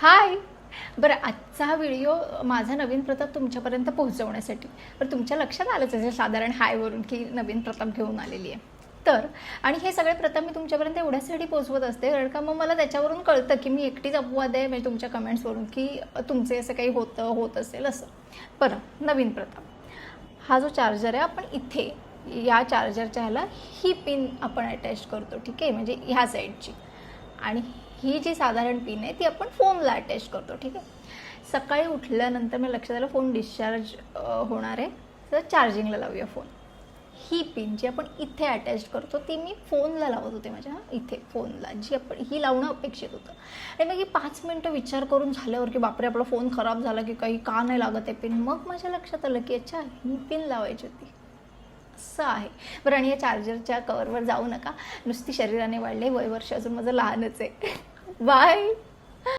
हाय. बरं आजचा हा व्हिडिओ माझा नवीन प्रताप तुमच्यापर्यंत पोहोचवण्यासाठी. बरं तुमच्या लक्षात आलंच असेल साधारण हायवरून की नवीन प्रताप घेऊन आलेली आहे. तर आणि हे सगळे प्रताप मी तुमच्यापर्यंत एवढ्यासाठी पोचवत असते कारण का मग मला त्याच्यावरून कळतं की मी एकटीच अपवाद आहे म्हणजे तुमच्या कमेंट्सवरून की तुमचे असं काही होतं होत असेल असं. बरं नवीन प्रताप. हा जो चार्जर आहे आपण इथे या चार्जरच्या ह्याला ही पिन आपण अटॅच करतो ठीक आहे? म्हणजे ह्या साईडची आणि ही जी साधारण पिन आहे ती आपण फोनला अटॅच करतो ठीक आहे? सकाळी उठल्यानंतर मला लक्षात आलं फोन डिस्चार्ज होणार आहे. तर चार्जिंगला लावूया फोन ही पिन जी आपण इथे अटॅच करतो ती मी फोनला लावत होते माझ्या इथे फोनला जी आपण ही लावणं अपेक्षित होतं. आणि मग ही पाच मिनटं विचार करून झाल्यावर की बापरे आपला फोन खराब झाला की काही का नाही लागत आहे पिन मग माझ्या लक्षात आलं की अच्छा ही पिन लावायची होती. असं आहे. बरं आणि या चार्जरच्या कवरवर जाऊ नका. नुसती शरीराने वाढले वय वर्ष अजून माझं लहानच आहे. बाय